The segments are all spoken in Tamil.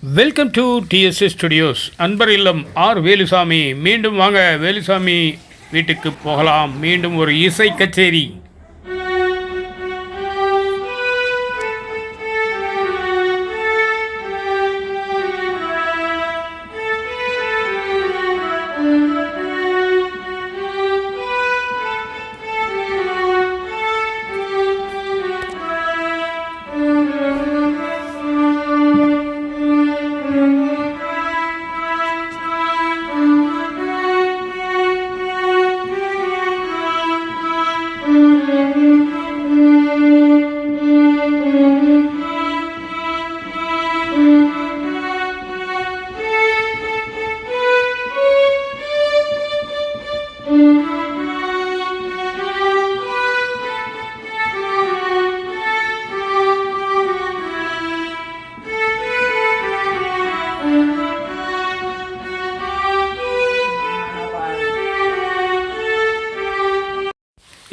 வெல்கம் டு டிஎஸ்எஸ் ஸ்டுடியோஸ் அன்பர் இல்லம் ஆர். வேலுசாமி. மீண்டும் வாங்க வேலுசாமி வீட்டுக்கு போகலாம். மீண்டும் ஒரு இசை கச்சேரி.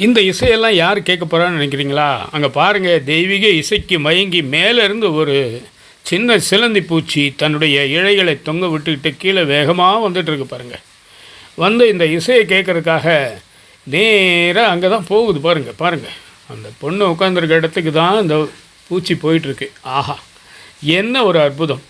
இந்த இசையெல்லாம் யார் கேட்க போகிறான்னு நினைக்கிறீங்களா? அங்கே பாருங்கள் தெய்வீக இசைக்கு மயங்கி மேலேருந்து ஒரு சின்ன சிலந்தி பூச்சி தன்னுடைய இழைகளை தொங்க விட்டுக்கிட்டு கீழே வேகமாக வந்துட்டுருக்கு பாருங்கள் வந்து இந்த இசையை கேட்குறதுக்காக நேராக அங்கே தான் போகுது பாருங்கள் பாருங்கள் அந்த பொண்ணு உட்காந்துருக்க இடத்துக்கு தான் இந்த பூச்சி போயிட்டுருக்கு ஆஹா என்ன ஒரு அற்புதம்.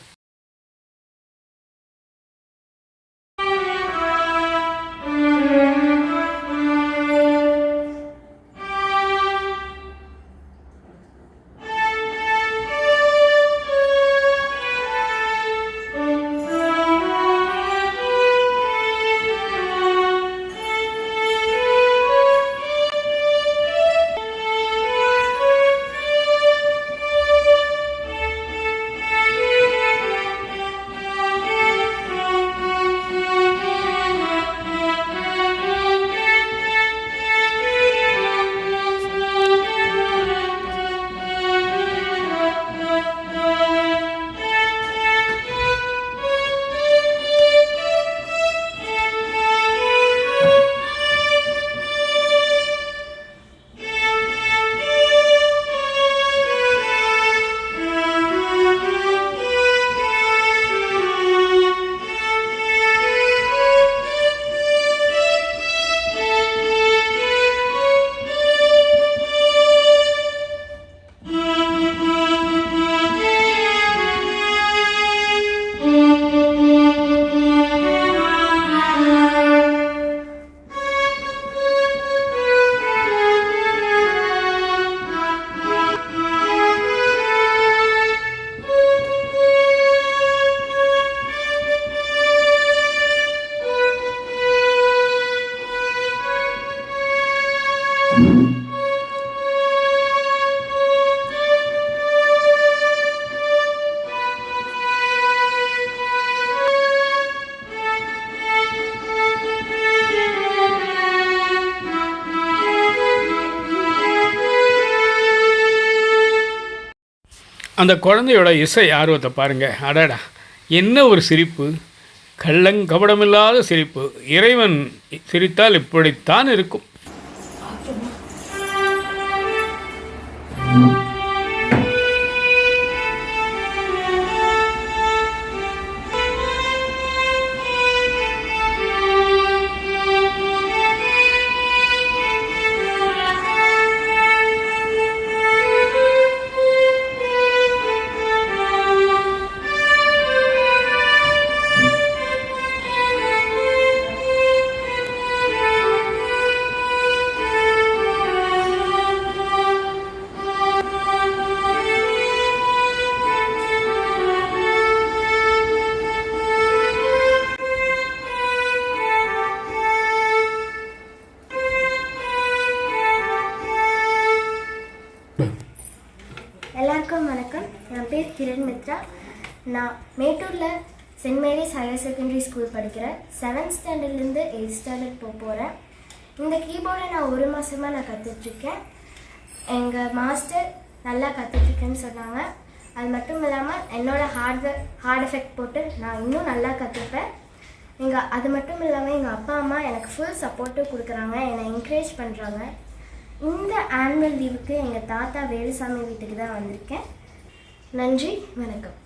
அந்த குழந்தையோட இசை ஆர்வத்தை பாருங்க. அடாடா. என்ன ஒரு சிரிப்பு. கள்ளங்கபடமில்லாத சிரிப்பு. இறைவன் சிரித்தால் இப்படித்தான் இருக்கும். Mm-hmm. வணக்கம் வணக்கம். என் பேர் கிரண் மித்ரா. நான் மேட்டூரில் Saint Mary's higher secondary school படிக்கிறேன் செவன்த் ஸ்டாண்டர்ட்லேருந்து எயித் ஸ்டாண்டர்ட் போக போகிறேன் இந்த கீபோர்டை நான் ஒரு மாதமாக நான் கற்றுட்ருக்கேன் எங்கள் மாஸ்டர் நல்லா கற்றுட்ருக்கேன்னு சொன்னாங்க. அது மட்டும் இல்லாமல் என்னோடய ஹார்ட்வேர் ஹார்ட் எஃபெக்ட் போட்டு நான் இன்னும் நல்லா கற்றுப்பேன் எங்கள் அது மட்டும் இல்லாமல் எங்கள் அப்பா அம்மா எனக்கு ஃபுல் சப்போர்ட்டும் கொடுக்குறாங்க. என்னை என்கரேஜ் பண்ணுறாங்க இந்த ஆனுவல் லீவுக்கு எங்கள் தாத்தா வேலுசாமி வீட்டுக்கு தான் வந்திருக்கேன். நன்றி வணக்கம்.